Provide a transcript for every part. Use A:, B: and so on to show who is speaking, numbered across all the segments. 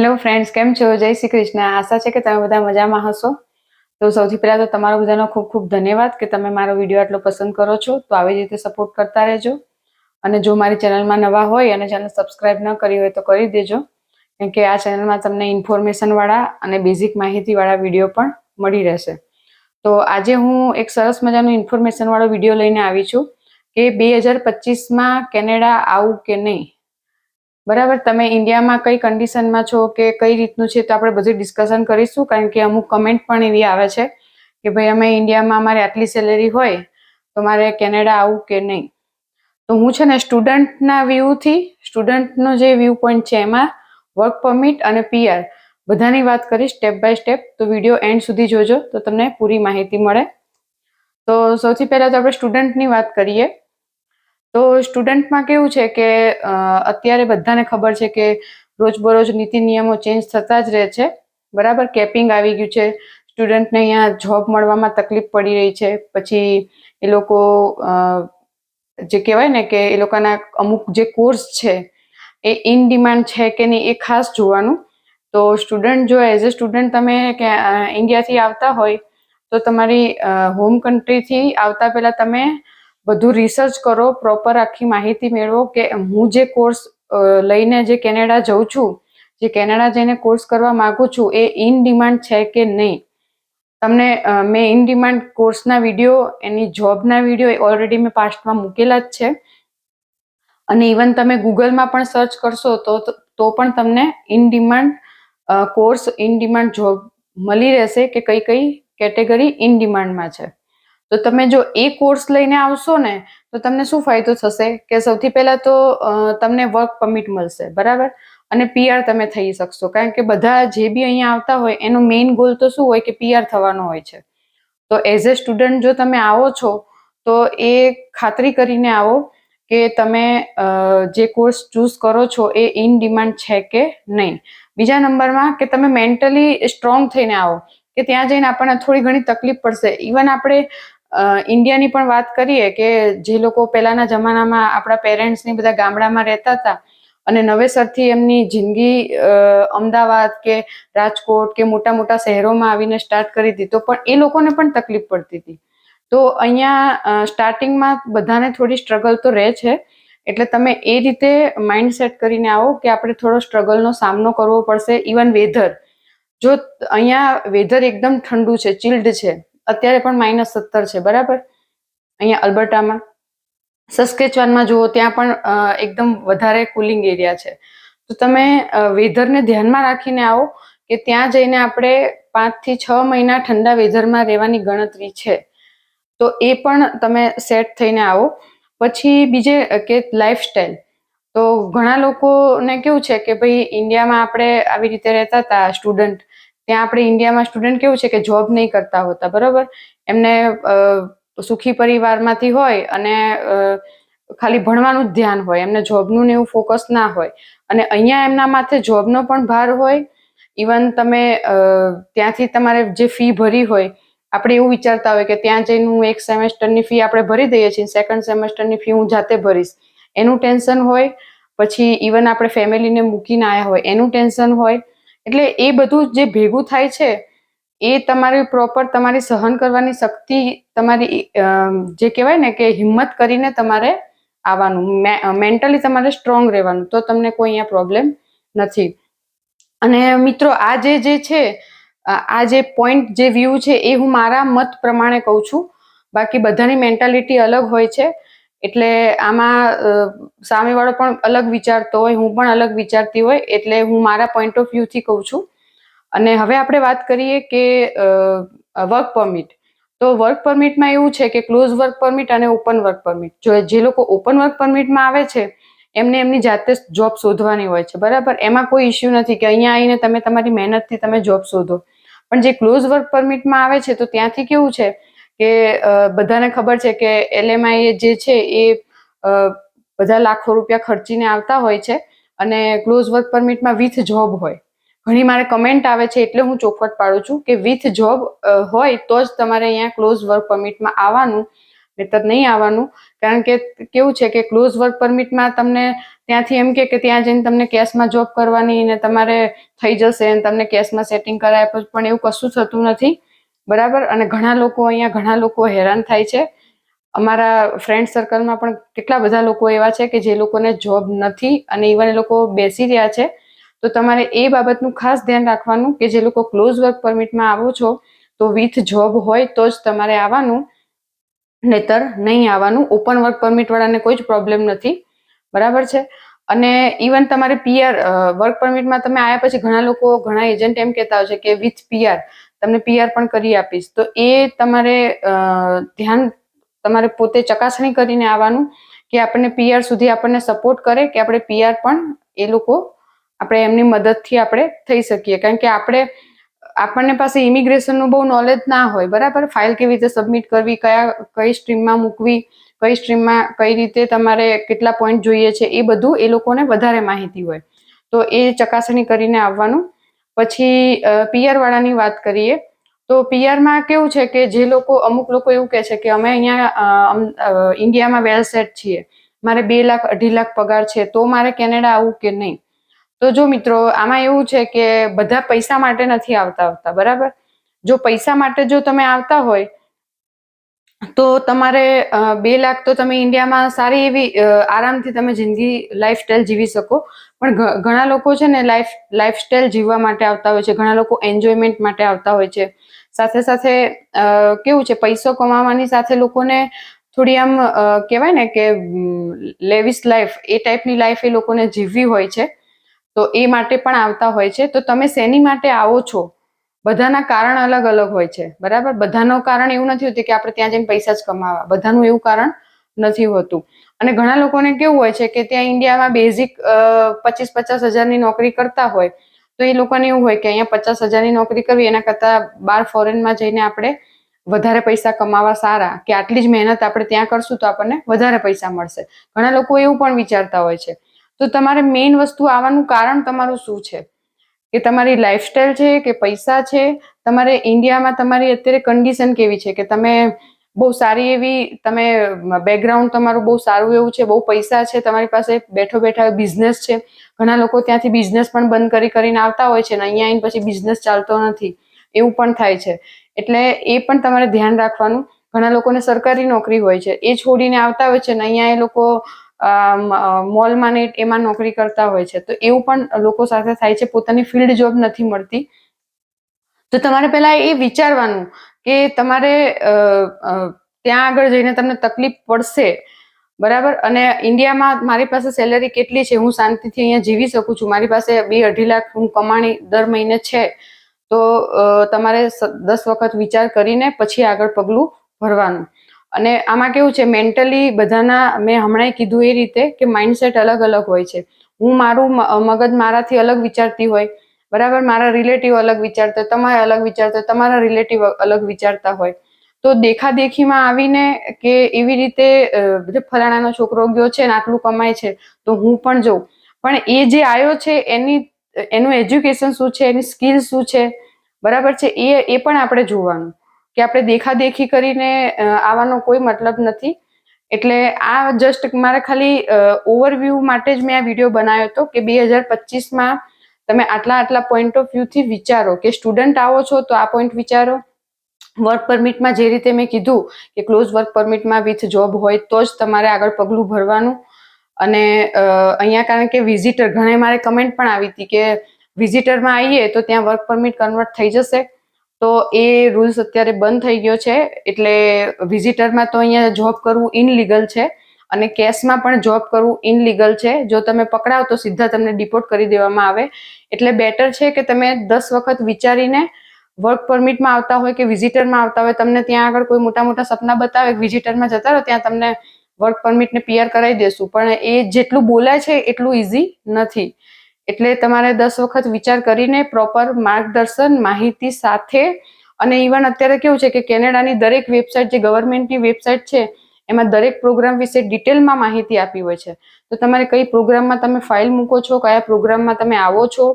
A: Hello friends કેમ છો? જય શ્રી કૃષ્ણ. આશા છે કે તમે બધા મજામાં હશો. તો સૌથી પહેલાં તો તમારો બધાનો ખૂબ ખૂબ ધન્યવાદ કે તમે મારો વીડિયો આટલો પસંદ કરો છો. તો આવી રીતે સપોર્ટ કરતા રહેજો. અને જો મારી ચેનલમાં નવા હોય અને ચેનલ સબસ્ક્રાઇબ ન કરી હોય તો કરી દેજો. કેમ કે આ ચેનલમાં તમને ઇન્ફોર્મેશનવાળા અને બેઝિક માહિતીવાળા વીડિયો પણ મળી રહેશે. તો આજે હું એક સરસ મજાનો ઇન્ફોર્મેશનવાળો વીડિયો લઈને આવી છું કે બે હજાર પચીસમાં કેનેડા આવું કે નહીં? બરાબર? તમે ઇન્ડિયામાં કઈ કન્ડિશનમાં છો કે કઈ રીતનું છે તો આપણે બધું ડિસ્કશન કરીશું, કારણ કે અમુક કમેન્ટ પણ એવી આવે છે કે ભાઈ અમે ઇન્ડિયામાં અમારે આટલી સેલેરી હોય તો મારે કેનેડા આવું કે નહીં. તો હું છે ને સ્ટુડન્ટના વ્યૂથી, સ્ટુડન્ટનો જે વ્યૂ પોઈન્ટ છે એમાં વર્ક પરમિટ અને પીઆર બધાની વાત કરીશ સ્ટેપ બાય સ્ટેપ તો વીડિયો એન્ડ સુધી જોજો તો તમને પૂરી માહિતી મળે. તો સૌથી પહેલાં તો આપણે સ્ટુડન્ટની વાત કરીએ. તો સ્ટુડન્ટમાં કેવું છે કે અત્યારે બધાને ખબર છે કે રોજબરોજ નીતિ નિયમો ચેન્જ થતા જ રહે છે. બરાબર? કેપિંગ આવી ગયું છે. સ્ટુડન્ટને અહીંયા જોબ મળવામાં તકલીફ પડી રહી છે. પછી એ લોકો જે કહેવાય ને કે એ લોકોના અમુક જે કોર્સ છે એ ઇન ડિમાન્ડ છે કે નહીં એ ખાસ જોવાનું. તો સ્ટુડન્ટ જો એઝ અ સ્ટુડન્ટ તમે કે ઇન્ડિયાથી આવતા હોય તો તમારી હોમ કન્ટ્રીથી આવતા પહેલાં તમે બધું રિસર્ચ કરો પ્રોપર આખી માહિતી મેળવો કે હું જે કોર્સ લઈને જે કેનેડા જઉં છું, જે કેનેડા જઈને કોર્સ કરવા માંગુ છું એ ઇન ડિમાન્ડ છે કે નહીં? તમને મેં ઇન ડિમાન્ડ કોર્સના વીડિયો એની જોબના વીડિયો ઓલરેડી મેં પાસ્ટમાં મૂકેલા જ છે. અને ઇવન તમે ગૂગલમાં પણ સર્ચ કરશો તો તો પણ તમને in demand course in demand job મળી રહેશે કે કઈ કઈ કેટેગરી ઇન ડિમાન્ડમાં છે. તો તમે જો એ કોર્સ લઈને આવશો ને, તો તમને શું ફાયદો થશે? કે સૌથી પહેલા તો તમને વર્ક પરમિટ મળશે, બરાબર? અને પીઆર તમે થઈ શકશો. કારણ કે બધા જે બી અહીંયા આવતા હોય, એનો મેઇન ગોલ તો શું હોય કે પીઆર થવાનો હોય છે. તો એઝ એ સ્ટુડન્ટ જો તમે આવો છો, તો એ ખાતરી કરીને આવો કે તમે જે કોર્સ ચૂઝ કરો છો, એ ઇન ડિમાન્ડ છે કે નહીં. બીજા નંબરમાં કે તમે મેન્ટલી સ્ટ્રોંગ થઈને આવો, કે ત્યાં જઈને આપણને થોડી ઘણી તકલીફ પડશે. ઇવન આપણે ઇન્ડિયાની પણ વાત કરીએ કે જે લોકો પહેલાના જમાનામાં આપણા પેરેન્ટ્સની બધા ગામડામાં રહેતા હતા અને નવેસરથી એમની જિંદગી અમદાવાદ કે રાજકોટ કે મોટા મોટા શહેરોમાં આવીને સ્ટાર્ટ કરી તો પણ એ લોકોને પણ તકલીફ પડતી હતી. તો અહીંયા સ્ટાર્ટિંગમાં બધાને થોડી સ્ટ્રગલ તો રહે છે. એટલે તમે એ રીતે માઇન્ડ સેટ કરીને આવો કે આપણે થોડો સ્ટ્રગલનો સામનો કરવો પડશે. ઇવન વેધર જો અહીંયા વેધર એકદમ ઠંડુ છે ચિલ્ડ છે. અત્યારે પણ માઇનસ સત્તર છે, બરાબર? અહીંયા અલ્બર્ટામાં સસ્કેચવાનમાં જુઓ, ત્યાં પણ એકદમ વધારે કુલિંગ એરિયા છે. તો તમે વેધરને ધ્યાનમાં રાખીને આવો કે ત્યાં જઈને આપણે પાંચથી છ મહિના ઠંડા વેધરમાં રહેવાની ગણતરી છે. તો એ પણ તમે સેટ થઈને આવો. પછી બીજે કે લાઈફસ્ટાઈલ તો ઘણા લોકોને કેવું છે કે ભાઈ ઇન્ડિયામાં આપણે આવી રીતે રહેતા હતા સ્ટુડન્ટ ત્યાં આપણે ઇન્ડિયામાં સ્ટુડન્ટ કેવું છે કે જોબ નહીં કરતા હોતા, બરાબર? એમને સુખી પરિવારમાંથી હોય અને ખાલી ભણવાનું જ ધ્યાન હોય, એમને જોબનું ને એવું ફોકસ ના હોય. અને અહીંયા એમના માથે જોબનો પણ ભાર હોય. ઇવન તમે ત્યાંથી તમારે જે ફી ભરી હોય, આપણે એવું વિચારતા હોય કે ત્યાં જઈને હું એક સેમેસ્ટરની ફી આપણે ભરી દઈએ છીએ સેકન્ડ સેમેસ્ટરની ફી હું જાતે ભરીશ. એનું ટેન્શન હોય. પછી ઇવન આપણે ફેમિલીને મૂકીને આવ્યા હોય, એનું ટેન્શન હોય. એટલે એ બધું જે ભેગું થાય છે, એ તમારી પ્રોપર તમારી સહન કરવાની શક્તિ તમારી જે કહેવાય ને કે હિંમત કરીને તમારે આવવાનું મેન્ટલી તમારે સ્ટ્રોંગ રહેવાનું, તો તમને કોઈ અહીંયા પ્રોબ્લેમ નથી. અને મિત્રો, આ જે જે છે આ જે પોઈન્ટ જે વ્યૂ છે, એ હું મારા મત પ્રમાણે કહું છું. બાકી બધાની મેન્ટાલિટી અલગ હોય છે. એટલે આમાં સામેવાળો પણ અલગ વિચારતો હોય, હું પણ અલગ વિચારતી હોય, એટલે હું મારા પોઈન્ટ ઓફ વ્યૂથી કહું છું. અને હવે આપણે વાત કરીએ કે વર્ક પરમિટ તો વર્ક પરમિટમાં એવું છે કે ક્લોઝ વર્ક પરમિટ અને ઓપન વર્ક પરમિટ જો જે લોકો ઓપન વર્ક પરમિટમાં આવે છે, એમને એમની જાતે જોબ શોધવાની હોય છે. બરાબર? એમાં કોઈ ઇસ્યુ નથી કે અહીંયા આવીને તમે તમારી મહેનતથી તમે જોબ શોધો. પણ જે ક્લોઝ વર્ક પરમિટમાં આવે છે, તો ત્યાંથી કેવું છે કે બધાને ખબર છે કે એલએમઆઈ જે છે એ બધા લાખો રૂપિયા ખર્ચીને આવતા હોય છે અને ક્લોઝ વર્ક પરમિટમાં વિથ જોબ હોય. ઘણી મારે કમેન્ટ આવે છે એટલે હું ચોખવટ પાડું છું કે વિથ જોબ હોય તો જ તમારે અહીંયા ક્લોઝ વર્ક પરમિટમાં આવવાનું, નહીતર નહીં આવવાનું. કારણ કે કેવું છે કે ક્લોઝ વર્ક પરમિટમાં તમને ત્યાંથી એમ કે ત્યાં જઈને તમને કેશમાં જોબ કરવાની ને તમારે થઈ જશે તમને કેશમાં સેટિંગ કરાય, પણ એવું કશું થતું નથી. બરાબર? અને ઘણા લોકો અહીંયા, ઘણા લોકો હેરાન થાય છે. અમારા ફ્રેન્ડ સર્કલમાં પણ કેટલા બધા લોકો એવા છે કે જે લોકોને જોબ નથી અને ઇવન એ લોકો બેસી રહ્યા છે. તો તમારે એ બાબતનું ખાસ ધ્યાન રાખવાનું કે જે લોકો ક્લોઝ વર્ક પરમિટમાં આવો છો, તો વિથ જોબ હોય તો જ તમારે આવવાનું. નહીતર નહીં આવવાનું. ઓપન વર્ક પરમિટવાળાને કોઈ જ પ્રોબ્લેમ નથી. બરાબર છે? અને ઇવન તમારે પીઆર વર્ક પરમિટમાં તમે આવ્યા પછી ઘણા લોકો, ઘણા એજન્ટ એમ કહેતા હોય છે કે વિથ પીઆર તમને પીઆર પણ કરી આપીશ. તો એ તમારે ધ્યાન, તમારે પોતે ચકાસણી કરીને આવવાનું કે આપણને પીઆર સુધી આપણને સપોર્ટ કરે કે આપણે પીઆર પણ એ લોકો, આપણે એમની મદદથી આપણે થઈ શકીએ. કારણ કે આપણે, આપણને પાસે ઇમિગ્રેશનનું બહુ નોલેજ ના હોય, બરાબર? ફાઇલ કેવી રીતે સબમિટ કરવી, કયા, કઈ સ્ટ્રીમમાં મૂકવી, કઈ સ્ટ્રીમમાં કઈ રીતે તમારે કેટલા પોઈન્ટ જોઈએ છે, એ બધું એ લોકોને વધારે માહિતી હોય. તો એ ચકાસણી કરીને આવવાનું. પછી પિયર વાળાની વાત કરીએ, તો પિયરમાં કેવું છે કે જે લોકો, અમુક લોકો એવું કહે છે કે અમે અહીંયા ઇન્ડિયામાં વેલ સેટ છીએ. મારે બે લાખ, અઢી લાખ પગાર છે, તો મારે કેનેડા આવવું કે નહીં? તો જો મિત્રો, આમાં એવું છે કે બધા પૈસા માટે નથી આવતા આવતા, બરાબર? જો પૈસા માટે જો તમે આવતા હોય તો તમારે બે લાખ તો તમે ઇન્ડિયામાં સારી એવી આરામથી તમે જિંદગી લાઈફસ્ટાઈલ જીવી શકો. પણ ઘણા લોકો છે ને લાઈફ લાઈફસ્ટાઈલ જીવવા માટે આવતા હોય છે, ઘણા લોકો એન્જોયમેન્ટ માટે આવતા હોય છે. સાથે સાથે કેવું છે, પૈસો કમાવાની સાથે લોકોને થોડી આમ કહેવાય ને કે લેવિસ લાઈફ એ ટાઈપની લાઈફ એ લોકોને જીવવી હોય છે. તો એ માટે પણ આવતા હોય છે. તો તમે શેની માટે આવો છો? બધાના કારણ અલગ અલગ હોય છે, બરાબર? બધાનું કારણ એવું નથી હોતું કે આપણે ત્યાં જઈને પૈસા જ કમાવા. બધાનું એવું કારણ નથી હોતું. અને ઘણા લોકોને કેવું હોય છે કે ત્યાં ઇન્ડિયામાં બેઝિક પચીસ પચાસ હજારની નોકરી કરતા હોય, તો એ લોકોને એવું હોય કે અહીંયા પચાસ હજારની નોકરી કરવી, એના કરતાં બાર ફોરેનમાં જઈને આપણે વધારે પૈસા કમાવા સારા, કે આટલી જ મહેનત આપણે ત્યાં કરશું તો આપણને વધારે પૈસા મળશે. ઘણા લોકો એવું પણ વિચારતા હોય છે. તો તમારે મેઇન વસ્તુ આવવાનું કારણ તમારું શું છે? કે તમારી લાઈફસ્ટાઈલ છે, કે પૈસા છે, તમારે ઇન્ડિયામાં તમારી અત્યારે કન્ડિશન કેવી છે? કે તમે બહુ સારી એવી, તમે બેકગ્રાઉન્ડ તમારું બહુ સારું એવું છે, બહુ પૈસા છે, તમારી પાસે બેઠો બેઠા બિઝનેસ છે. ઘણા લોકો ત્યાંથી બિઝનેસ પણ બંધ કરી કરીને આવતા હોય છે ને અહીંયા આવીને પછી બિઝનેસ ચાલતો નથી. એવું પણ થાય છે. એટલે એ પણ તમારે ધ્યાન રાખવાનું. ઘણા લોકોને સરકારી નોકરી હોય છે. એ છોડીને આવતા હોય છે ને અહીંયા એ લોકો મોલમાં ને એમાં નોકરી કરતા હોય છે. તો એવું પણ લોકો સાથે થાય છે. પોતાની ફિલ્ડ જોબ નથી મળતી. તો તમારે પહેલા એ વિચારવાનું કે તમારે ત્યાં આગળ જઈને તમને તકલીફ પડશે. બરાબર? અને ઇન્ડિયામાં મારી પાસે સેલરી કેટલી છે? હું શાંતિથી અહીંયા જીવી શકું છું. મારી પાસે બે અઢી લાખ હું કમાણી દર મહિને છે. તો તમારે દસ વખત વિચાર કરીને પછી આગળ પગલું ભરવાનું. અને આમાં કેવું છે મેન્ટલી બધાના મેં હમણાં કીધું એ રીતે કે માઇન્ડસેટ અલગ અલગ હોય છે. હું મારું મગજ મારાથી અલગ વિચારતી હોય, બરાબર? મારા રિલેટિવ અલગ વિચારતા, તમારે અલગ વિચારતા, તમારા રિલેટિવ અલગ વિચારતા હોય. તો દેખાદેખીમાં આવીને કે એવી રીતે ફલાણાનો છોકરો ગયો છે ને આટલું કમાય છે, તો હું પણ જઉં. પણ એ જે આવ્યો છે, એની, એનું એજ્યુકેશન શું છે, એની સ્કિલ શું છે, બરાબર છે? એ એ પણ આપણે જોવાનું. કે આપણે દેખાદેખી કરીને આવવાનો કોઈ મતલબ નથી. એટલે આ જસ્ટ મારે ખાલી ઓવરવ્યૂ માટે જ મેં આ વીડિયો બનાવ્યો હતો કે બે હજાર પચીસમાં તમે આટલા આટલા પોઈન્ટ ઓફ વ્યૂથી વિચારો કે સ્ટુડન્ટ આવો છો તો આ પોઈન્ટ વિચારો. વર્ક પરમિટમાં જે રીતે મેં કીધું કે ક્લોઝ વર્ક પરમિટમાં વિથ જોબ હોય તો જ તમારે આગળ પગલું ભરવાનું. અને અહીંયા કારણ કે વિઝિટર ઘણે મારે કમેન્ટ પણ આવી હતી કે વિઝિટરમાં આવીએ તો ત્યાં વર્ક પરમિટ કન્વર્ટ થઈ જશે. તો એ રૂલ્સ અત્યારે બંધ થઈ ગયો છે. એટલે વિઝિટરમાં તો અહીંયા જોબ કરવું ઇનલીગલ છે અને કેસમાં પણ જોબ કરવું ઇનલીગલ છે. જો તમે પકડાવ તો સીધા તમને ડિપોર્ટ કરી દેવામાં આવે. એટલે બેટર છે કે તમે દસ વખત વિચારીને વર્ક પરમિટમાં આવતા હોય કે વિઝિટરમાં આવતા હોય, તમને ત્યાં આગળ કોઈ મોટા મોટા સપના બતાવે વિઝિટરમાં જતા રહો, ત્યાં તમને વર્ક પરમિટને પીઆર કરાવી દેશું. પણ એ જેટલું બોલાય છે એટલું ઇઝી નથી. એટલે તમારે દસ વખત વિચાર કરીને પ્રોપર માર્ગદર્શન, માહિતી સાથે. અને ઇવન અત્યારે કેવું છે કે કેનેડાની દરેક વેબસાઇટ જે ગવર્મેન્ટની વેબસાઇટ છે, એમાં દરેક પ્રોગ્રામ વિશે ડિટેલમાં માહિતી આપી હોય છે. તો તમારે કઈ પ્રોગ્રામમાં તમે ફાઇલ મૂકો છો, કયા પ્રોગ્રામમાં તમે આવો છો,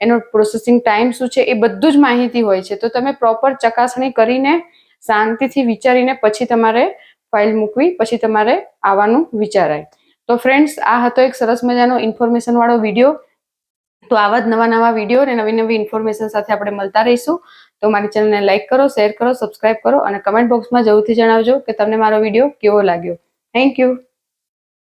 A: એનો પ્રોસેસિંગ ટાઈમ શું છે, એ બધું જ માહિતી હોય છે. તો તમે પ્રોપર ચકાસણી કરીને શાંતિથી વિચારીને પછી તમારે ફાઇલ મૂકવી, પછી તમારે આવવાનું વિચારાય. તો ફ્રેન્ડ્સ આ હતો એક સરસ મજાનો ઇન્ફોર્મેશન વાળો વીડિયો તો આવા જ નવા નવા વીડિયો અને નવી નવી ઇન્ફોર્મેશન સાથે આપણે મળતા રહીશું. તો મારી ચેનલને લાઇક કરો શેર કરો સબસ્ક્રાઇબ કરો અને કમેન્ટ બોક્સમાં જરૂરથી જણાવજો કે તમને મારો વીડિયો કેવો લાગ્યો. Thank you